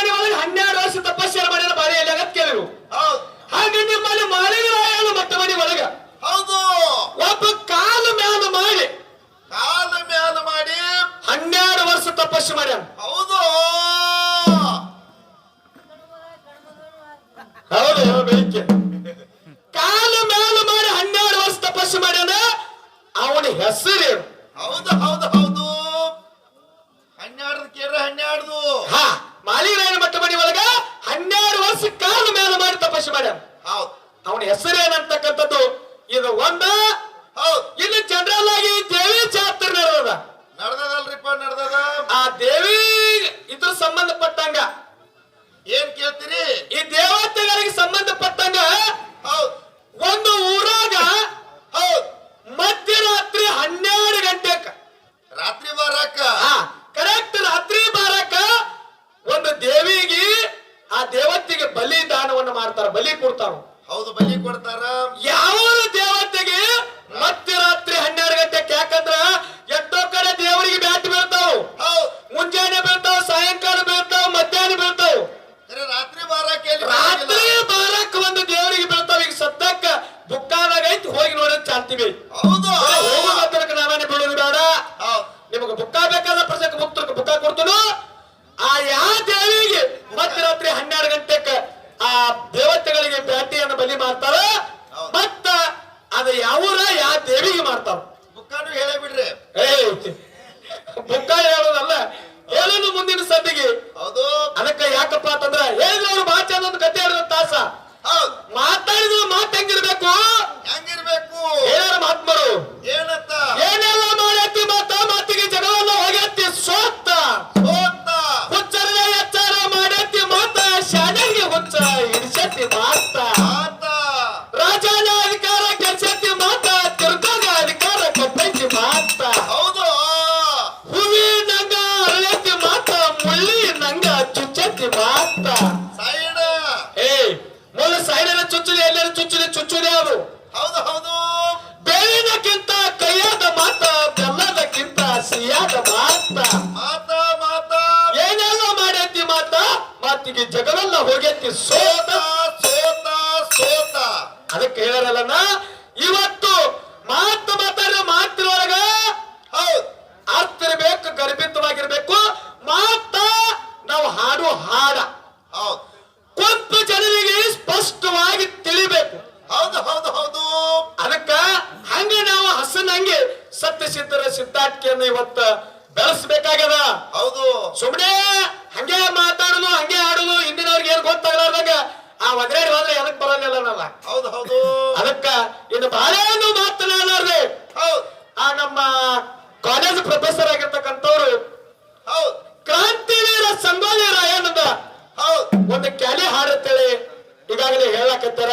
ಮನೆ ಒಳಗೆ ಹನ್ನೆರಡು ವರ್ಷ ತಪಸ್ಸರ ಮಾಡ್ಯಾರ ಬಾರಿ ಎಲ್ಲ ಹೌದ್. ಹಾಗೆ ನಿಮ್ಮಲ್ಲಿ ಮಾಳಿಗರಾಯನು ಮೊಟ್ಟ ಮನೆ ಒಳಗ. ಹೌದು. ಒಬ್ಬ ಕಾಲ ಮ್ಯಾಲ ಮಾಡಿ. ಕಾಲ ಮ್ಯಾಲ ಮಾಡಿ. ಹನ್ನೆರಡು ವರ್ಷ ತಪಸ್ಸು ಮಾಡ್ಯಾನ. ಹೌದು. ಹೌದು ಬೇಕೆ ಕಾಲ ಮ್ಯಾಲ ಮಾಡಿ ಹನ್ನೆರಡು ವರ್ಷ ತಪಸ್ಸು ಮಾಡ್ಯಾನ. ಅವನ ಹೆಸರೇನು ಹೌದು ಹೌದು ಹೌದು. ಹನ್ನೆರಡು ಕೇಳ್ರೆ ಹನ್ನೆರಡು. ಹಾ ಮಾಳಿಗರಾಯನ ಮೊಟ್ಟ ಮನೆ ಒಳಗ ಹನ್ನೆರಡು ವರ್ಷ ಕಾಲ ಮ್ಯಾಲ ಮಾಡಿ ತಪಸ್ಸು ಮಾಡ್ಯಾನ ಹೌದು ಅವನ ಹೆಸರೇನಂತಕ್ಕಂಥದ್ದು ಇದು ಒಂದು ಇನ್ನು ಜನರಲ್ ಆಗಿ ದೇವಿ ಜಾತ್ರೆ ನಡೆದದ. ನಡ್ದದಲ್ರಿಪ್ಪ ನಡ್ದದ? ಆ ದೇವಿ ಇದ್ರ ಸಂಬಂಧಪಟ್ಟಂಗ. ಏನ್ ಕೇಳ್ತೀರಿ? ಈ ದೇವತೆಗಳಿಗೆ ಸಂಬಂಧಪಟ್ಟಂಗ ಒಂದು ಊರಾಗ ಮಧ್ಯರಾತ್ರಿ ಹನ್ನೆರಡು ಗಂಟೆಕ. ರಾತ್ರಿ ಬಾರಕ? ಕರೆಕ್ಟ್ ರಾತ್ರಿ ಬಾರಕ ಒಂದು ದೇವಿಗೆ ಆ ದೇವತೆಗೆ ಬಲಿದಾನವನ್ನು ಮಾಡ್ತಾರ ಬಲಿ ಕೊಡ್ತಾರ. ಹೌದು ಬಲಿ ಕೊಡ್ತಾರ? ಯಾವ ದೇವತೆಗೆ ಹಿಡಿಸತ್ತಿ ಮಾತ ರಾಜನ ಅಧಿಕಾರ ಕೆಲ್ಸತ್ತಿ ಮಾತ ತಿರ್ಗಾಗ ಅಧಿಕಾರ ಕಪ್ಪೈತಿ ಮಾತ ಹೌದು. ಹೂವಿ ನಂಗ ಅರಳತ್ತಿ ಮಾತ ಮುಳ್ಳಿ ನಂಗ ಚುಚ್ಚತ್ತಿ ಮಾತ ಸೈಡ್. ಏ ಮೊದಲು ಸೈಡಿನ ಚುಚ್ಚುಲಿ ಎಲ್ಲರ ಚುಚ್ಚುಲಿ ಚುಚ್ಚುಲಿ ಅದು ಹೌದು ಹೌದು. ಬೇವಿನಕ್ಕಿಂತ ಕೈಯಾದ ಮಾತ ಬೆಲ್ಲದಕ್ಕಿಂತ ಸಿಯಾದ ಮಾತ ಮಾತ ಮಾತ. ಏನೆಲ್ಲ ಮಾಡೈತಿ ಮಾತ? ಮಾತಿಗೆ ಜಗವೆಲ್ಲ ಹೋಗೈತಿ ಸೋತ. ಅದಕ್ಕೆ ಹೇಳಲ್ಲ ಇವತ್ತು ಮಾತು ಮಾತಾಡಿದ ಮಾತಿನೊಳಗ ಹೌದು ಅರ್ಥಿರ್ಬೇಕು ಗರ್ಭಿತವಾಗಿರ್ಬೇಕು ಮಾತ ನಾವು ಹಾಡು ಹಾಡ. ಹೌದು. ಕೊಂತ ಜನರಿಗೆ ಸ್ಪಷ್ಟವಾಗಿ ತಿಳಿಬೇಕು. ಹೌದು ಹೌದು ಹೌದು. ಅದಕ್ಕ ಹಂಗೆ ನಾವು ಹಸನಂಗೆ ಸತ್ಯ ಸಿದ್ಧರ ಸಿದ್ಧಾಟಿಕೆಯನ್ನು ಇವತ್ತ ಬೆಳೆಸಬೇಕಾಗ್ಯದ. ಹೌದು. ಸುಮ್ಮನೆ ಹಂಗೆ ಮಾತಾಡುದು ಹಂಗೆ ಆಡುದು ಹಿಂದಿನವ್ರಿಗೆ ಏನ್ ಆ ಒದರಾಡಿ ಹೋದ್ರೆ ಎದಕ್ ಬರಲಿಲ್ಲ ನಲ್ಲ ಹೌದು ಹೌದು. ಅದಕ್ಕ ಇನ್ನು ಬಾಳೇನು ಮಾತನಾಡಲಾರ್ದೆ ಹೌದು. ಆ ನಮ್ಮ ಕಾಲೇಜ್ ಪ್ರೊಫೆಸರ್ ಆಗಿರ್ತಕ್ಕಂಥವ್ರು ಹೌದು. ಕ್ರಾಂತಿವೀರ ಸಂಗೊಳ್ಳಿ ರಾಯನಂದ ಹೌದು. ಒಂದು ಕ್ಯಾಲಿ ಹಾಡುತ್ತೇಳಿ ಈಗಾಗಲೇ ಹೇಳಕತ್ತಾರ.